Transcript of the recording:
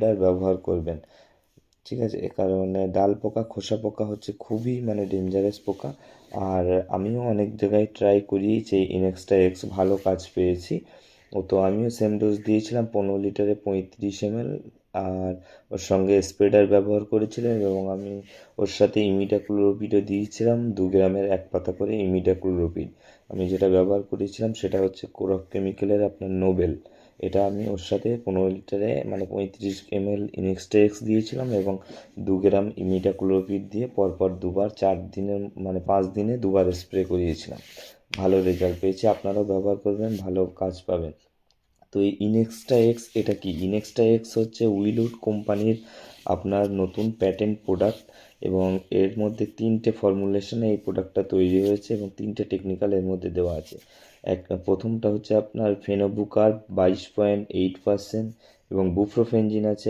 Spreader ব্যবহার করবেন। ঠিক আছে? এ কারণে ডাল পোকা, খোসা পোকা হচ্ছে খুবই মানে ডেঞ্জারাস পোকা। আর আমিও অনেক জায়গায় ট্রাই করিয়েছি ইনেক্সটা এক্স ভালো কাজ পেয়েছি। ও তো আমিও সেম ডোজ দিয়েছিলাম, পনেরো লিটারে পঁয়ত্রিশ এমএল আর ওর সঙ্গে স্প্রেডার ব্যবহার করেছিলাম এবং আমি ওর সাথে ইমিডাক্লোরোপিডও দিয়েছিলাম, দু গ্রামের এক পাতা করে ইমিডাক্লোরোপিড আমি যেটা ব্যবহার করেছিলাম সেটা হচ্ছে কোরক কেমিক্যালের আপনার নোবেল এটা আমি ওর সাথে পনেরো লিটারে মানে পঁয়ত্রিশ এম এল ইনেক্সটেক্স দিয়েছিলাম এবং দু গ্রাম ইমিডাক্লোপিড দিয়ে পরপর দুবার চার দিনের মানে পাঁচ দিনে দুবার স্প্রে করিয়েছিলাম। ভালো রেজাল্ট পেয়েছি, আপনারাও ব্যবহার করবেন, ভালো কাজ পাবেন। তো এই ইনেক্সটা এক্স এটা কি? ইনেক্সটা এক্স হচ্ছে উইলউড কোম্পানির আপনার নতুন প্যাটেন্ট প্রোডাক্ট এবং এর মধ্যে তিনটে ফর্মুলেশনে এই প্রোডাক্টটা তৈরি হয়েছে এবং তিনটে টেকনিক্যাল এর মধ্যে দেওয়া আছে। এক, প্রথমটা হচ্ছে আপনার ফেনোবুকার বাইশ পয়েন্ট এইট পার্সেন্ট এবং বুপ্রোফেনজিন আছে